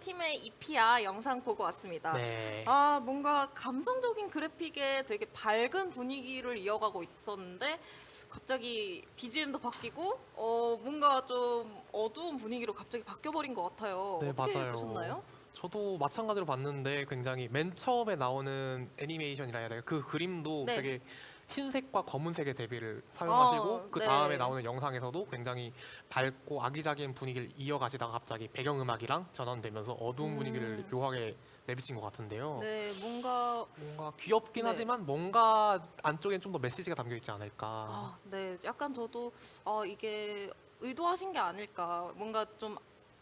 팀의 이피아 영상 보고 왔습니다. 네. 아 뭔가 감성적인 그래픽에 되게 밝은 분위기를 이어가고 있었는데 갑자기 BGM도 바뀌고 어 뭔가 좀 어두운 분위기로 갑자기 바뀌어 버린 것 같아요. 네, 어떻게 맞아요. 보셨나요? 저도 마찬가지로 봤는데 굉장히 맨 처음에 나오는 애니메이션이라 해야 될까요? 그 그림도 네. 되게 흰색과 검은색의 대비를 사용하시고 어, 그 네. 다음에 나오는 영상에서도 굉장히 밝고 아기자기한 분위기를 이어가시다가 갑자기 배경음악이랑 전환되면서 어두운 음. 분위기를 묘하게 내비친 것 같은데요. 네 뭔가 뭔가 귀엽긴 네. 하지만 뭔가 안쪽엔 좀 더 메시지가 담겨 있지 않을까. 아, 네 약간 저도 어 이게 의도하신 게 아닐까 뭔가 좀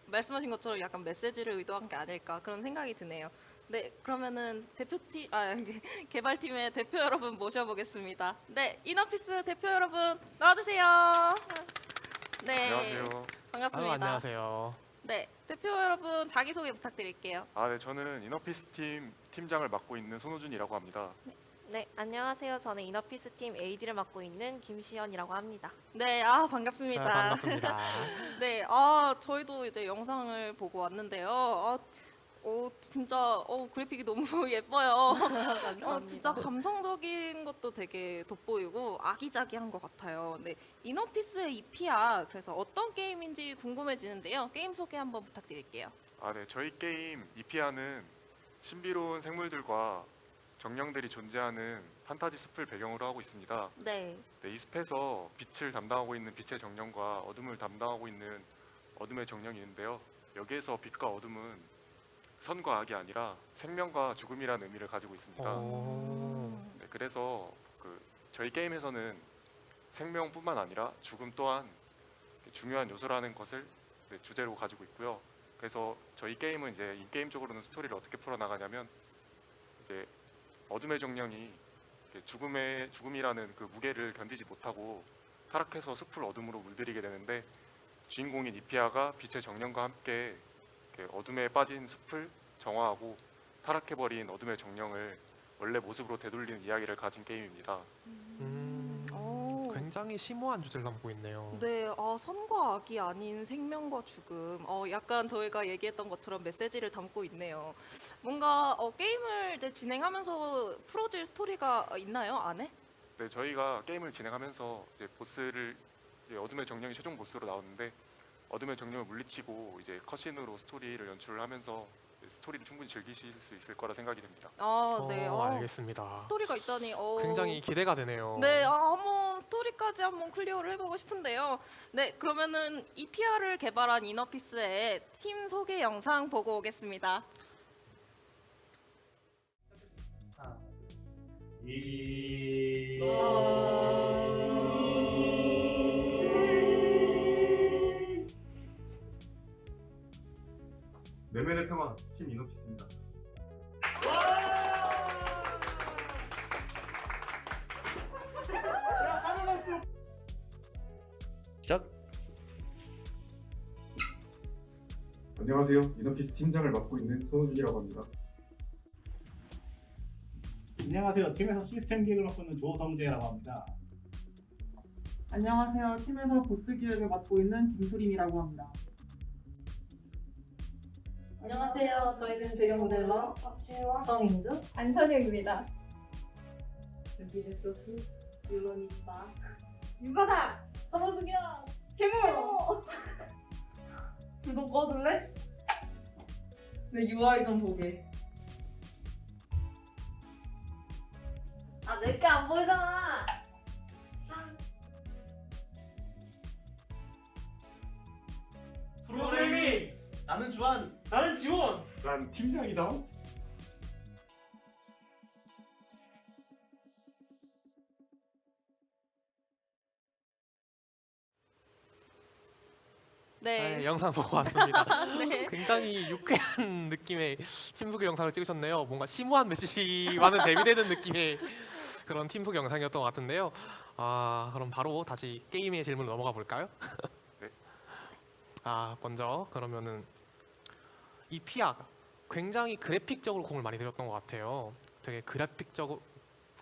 말씀하신 것처럼 약간 메시지를 의도한 게 아닐까 그런 생각이 드네요. 네 그러면은 대표팀 아 개발팀의 대표 여러분 모셔보겠습니다. 네 이너피스 대표 여러분 나와주세요. 네 안녕하세요. 반갑습니다. 아유, 안녕하세요. 네 대표 여러분 자기 소개 부탁드릴게요. 아, 네, 저는 이너피스 팀 팀장을 맡고 있는 손호준이라고 합니다. 네, 안녕하세요. 저는 이너피스 팀 AD를 맡고 있는 김시연이라고 합니다. 네아 네, 반갑습니다. 반갑습니다. 네, 아 저희도 이제 영상을 보고 왔는데요. 아, 어 진짜 어 그래픽이 너무 예뻐요. 어 진짜 감성적인 것도 되게 돋보이고 아기자기한 것 같아요. 네, 이너피스의 이피아 그래서 어떤 게임인지 궁금해지는데요. 게임 소개 한번 부탁드릴게요. 아, 네, 저희 게임 이피아는 신비로운 생물들과 정령들이 존재하는 판타지 숲을 배경으로 하고 있습니다. 네, 네, 이 숲에서 빛을 담당하고 있는 빛의 정령과 어둠을 담당하고 있는 어둠의 정령이 있는데요. 여기에서 빛과 어둠은 선과 악이 아니라 생명과 죽음이라는 의미를 가지고 있습니다. 오. 네, 그래서 그 저희 게임에서는 생명뿐만 아니라 죽음 또한 중요한 요소라는 것을 네, 주제로 가지고 있고요. 그래서 저희 게임은 이제 이 게임적으로는 스토리를 어떻게 풀어 나가냐면 이제 어둠의 정령이 죽음의 죽음이라는 그 무게를 견디지 못하고 타락해서 숲을 어둠으로 물들이게 되는데 주인공인 이피아가 빛의 정령과 함께 어둠에 빠진 숲을 정화하고 타락해버린 어둠의 정령을 원래 모습으로 되돌리는 이야기를 가진 게임입니다. 음, 오. 굉장히 심오한 주제를 담고 있네요. 네, 아, 선과 악이 아닌 생명과 죽음. 어, 약간 저희가 얘기했던 것처럼 메시지를 담고 있네요. 뭔가 어, 게임을 이제 진행하면서 풀어질 스토리가 있나요? 안에? 네, 저희가 게임을 진행하면서 이제 보스를 이제 어둠의 정령이 최종 보스로 나오는데 어둠의 정령을 물리치고 이제 컷신으로 스토리를 연출을 하면서 스토리를 충분히 즐기실 수 있을 거라 생각이 됩니다. 아, 네. 어, 아, 알겠습니다. 스토리가 있다니. 어, 굉장히 기대가 되네요. 네, 아, 한번 스토리까지 한번 클리어를 해보고 싶은데요. 네, 그러면은 이 PR을 개발한 이너피스의 팀 소개 영상 보고 오겠습니다. 이 내면의 평화 팀 이노피스입니다. 시작. 안녕하세요. 이노피스 팀장을 맡고 있는 손호준이라고 합니다. 안녕하세요. 팀에서 시스템 기획을 맡고 있는 조성재라고 합니다. 안녕하세요. 팀에서 보스 기획을 맡고 있는 김수림이라고 합니다. 안녕하세요. 저희는 배경 모델러 박채와 정인주 안선영입니다. 여기는 소수 율로니빠 윤바다 서버숙이야 개모 구독 꺼줄래? 내 UI 좀 보게. 아 내게 안 보이잖아. 프로그래밍 나는 주한 나는 지원 난 팀장이다. 네. 네, 영상 보고 왔습니다. 네. 굉장히 유쾌한 느낌의 팀 소개 영상을 찍으셨네요. 뭔가 심오한 메시지와는 대비되는 느낌의 그런 팀 소개 영상이었던 것 같은데요. 아, 그럼 바로 다시 게임의 질문 넘어가 볼까요? 네. 아, 먼저 그러면은 이 피아가 굉장히 그래픽적으로 공을 많이 들였던 것 같아요. 되게 그래픽적으로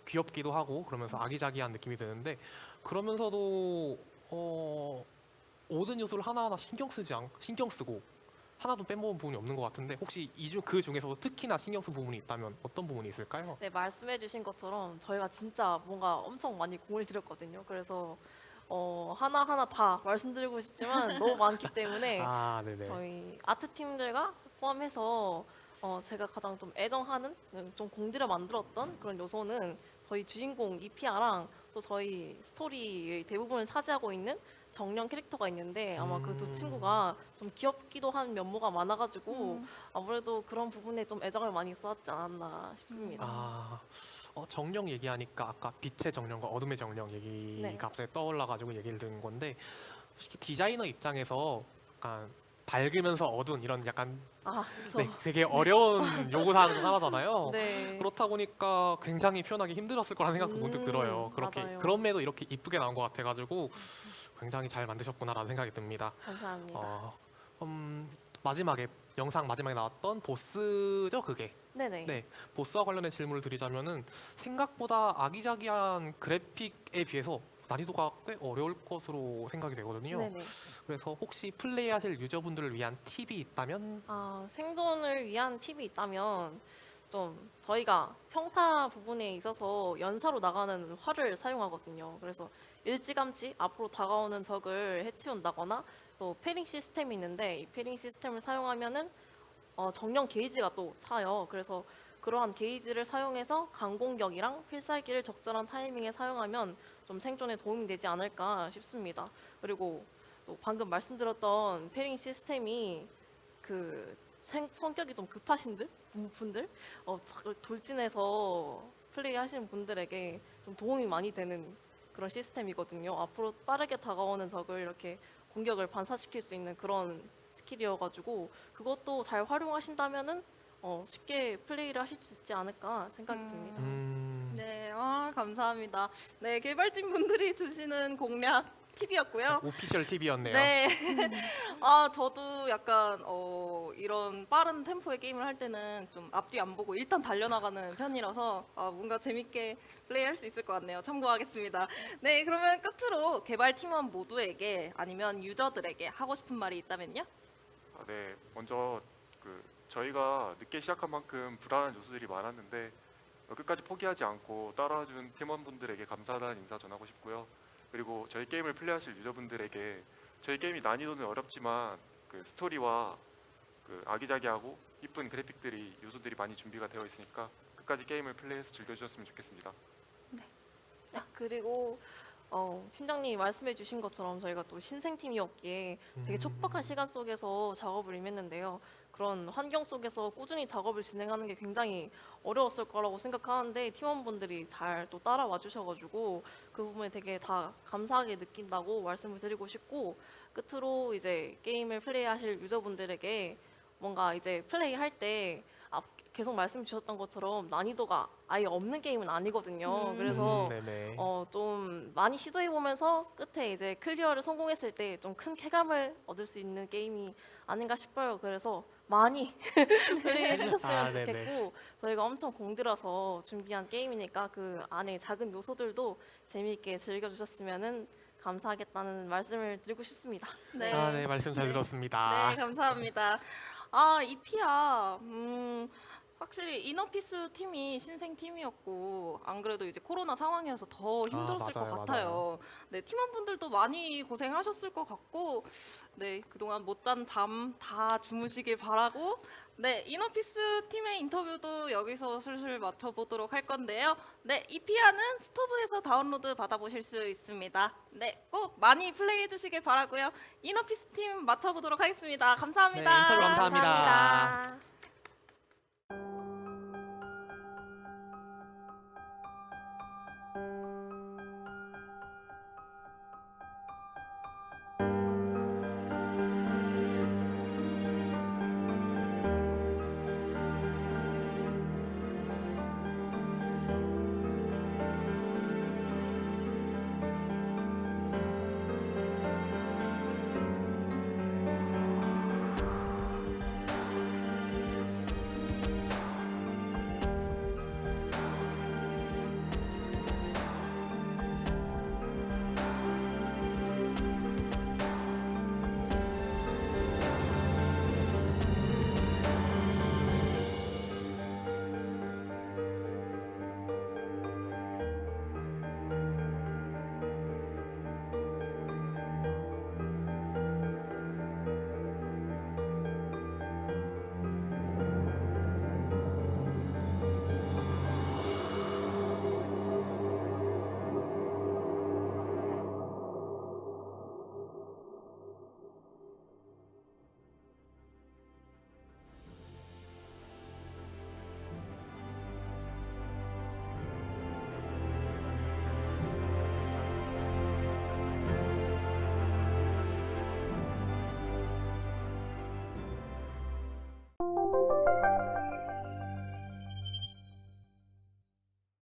귀엽기도 하고 그러면서 아기자기한 느낌이 드는데 그러면서도 어 모든 요소를 하나하나 신경 쓰지 않 신경 쓰고 하나도 빼먹은 부분이 없는 것 같은데 혹시 이중 그 중에서도 특히나 신경 쓴 부분이 있다면 어떤 부분이 있을까요? 네, 말씀해주신 것처럼 저희가 진짜 뭔가 엄청 많이 공을 들였거든요. 그래서 어, 하나 하나 다 말씀드리고 싶지만 너무 많기 때문에 아. 저희 아트 팀들과 포함해서 어, 제가 가장 좀 애정하는 음, 좀 공들여 만들었던 그런 요소는 저희 주인공 이피아랑 또 저희 스토리의 대부분을 차지하고 있는 정령 캐릭터가 있는데 아마 그두 음. 친구가 좀 귀엽기도 한 면모가 많아가지고 음. 아무래도 그런 부분에 좀 애정을 많이 쏟았지 않았나 싶습니다. 아, 어, 정령 얘기하니까 아까 빛의 정령과 어둠의 정령 얘기가 네. 갑자기 떠올라가지고 얘기를 드는 건데 솔직히 디자이너 입장에서 약간 밝으면서 어두운 이런 약간 아. 네, 되게 어려운 요구사항 중 하나잖아요. 네. 그렇다 보니까 굉장히 표현하기 힘들었을 거라는 생각도 문득 음, 들어요. 그렇게 맞아요. 그럼에도 이렇게 이쁘게 나온 것 같아가지고 굉장히 잘 만드셨구나라는 생각이 듭니다. 감사합니다. 어, 음, 마지막에 영상 마지막에 나왔던 보스죠 그게 네네. 네 보스와 관련된 질문을 드리자면은 생각보다 아기자기한 그래픽에 비해서 난이도가 꽤 어려울 것으로 생각이 되거든요. 네네. 그래서 혹시 플레이하실 유저분들을 위한 팁이 있다면 아, 생존을 위한 팁이 있다면 좀 저희가 평타 부분에 있어서 연사로 나가는 활을 사용하거든요. 그래서 일찌감치 앞으로 다가오는 적을 해치운다거나 또 패링 시스템이 있는데 이 패링 시스템을 사용하면은 어, 정령 게이지가 또 차요. 그래서 그러한 게이지를 사용해서 강공격이랑 필살기를 적절한 타이밍에 사용하면 좀 생존에 도움이 되지 않을까 싶습니다. 그리고 또 방금 말씀드렸던 패링 시스템이 그 생- 성격이 좀 급하신 들 분들 어, 돌진해서 플레이하시는 분들에게 좀 도움이 많이 되는 그런 시스템이거든요. 앞으로 빠르게 다가오는 적을 이렇게 공격을 반사시킬 수 있는 그런 스킬이어가지고 그것도 잘 활용하신다면은 어, 쉽게 플레이를 하실 수 있지 않을까 생각이 음. 듭니다. 음, 네, 아, 감사합니다. 네, 개발진 분들이 주시는 공략 팁이었고요. 오피셜 팁이었네요. 네. 아, 저도 약간 어, 이런 빠른 템포의 게임을 할 때는 좀 앞뒤 안 보고 일단 달려나가는 편이라서 아, 뭔가 재밌게 플레이할 수 있을 것 같네요. 참고하겠습니다. 네, 그러면 끝으로 개발 팀원 모두에게 아니면 유저들에게 하고 싶은 말이 있다면요? 아, 네, 먼저 그 저희가 늦게 시작한 만큼 불안한 요소들이 많았는데 어, 끝까지 포기하지 않고 따라와준 팀원분들에게 감사하다는 인사 전하고 싶고요. 그리고 저희 게임을 플레이하실 유저분들에게 저희 게임이 난이도는 어렵지만 그 스토리와 그 아기자기하고 이쁜 그래픽들이 요소들이 많이 준비가 되어 있으니까 끝까지 게임을 플레이해서 즐겨주셨으면 좋겠습니다. 아, 그리고 어, 팀장님이 말씀해주신 것처럼 저희가 또 신생팀이었기에 되게 음. 촉박한 시간 속에서 작업을 임했는데요. 그런 환경 속에서 꾸준히 작업을 진행하는 게 굉장히 어려웠을 거라고 생각하는데 팀원분들이 잘 또 따라와 주셔가지고 그 부분에 되게 다 감사하게 느낀다고 말씀을 드리고 싶고 끝으로 이제 게임을 플레이하실 유저분들에게 뭔가 이제 플레이할 때 앞- 계속 말씀 주셨던 것처럼 난이도가 아예 없는 게임은 아니거든요. 음. 그래서 음, 네네. 어, 좀 많이 시도해 보면서 끝에 이제 클리어를 성공했을 때 좀 큰 쾌감을 얻을 수 있는 게임이 아닌가 싶어요. 그래서 많이 플레이해 주셨으면 아, 네네. 좋겠고 저희가 엄청 공들여서 준비한 게임이니까 그 안에 작은 요소들도 재미있게 즐겨 주셨으면은 감사하겠다는 말씀을 드리고 싶습니다. 네. 아, 네 말씀 잘 네. 들었습니다. 네, 감사합니다. 아, 이 피아, 음, 확실히 이너피스 팀이 신생 팀이었고 안 그래도 이제 코로나 상황이어서 더 힘들었을 아, 맞아요, 것 같아요. 네, 팀원분들도 많이 고생하셨을 것 같고, 네 그동안 못 잔 잠 다 주무시길 바라고, 네 이너피스 팀의 인터뷰도 여기서 슬슬 맞춰보도록 할 건데요. 네, 이피아는 스토브에서 다운로드 받아보실 수 있습니다. 네, 꼭 많이 플레이해 주시길 바라고요. 이너피스 팀 맞춰보도록 하겠습니다. 감사합니다. 네, 인터뷰 감사합니다.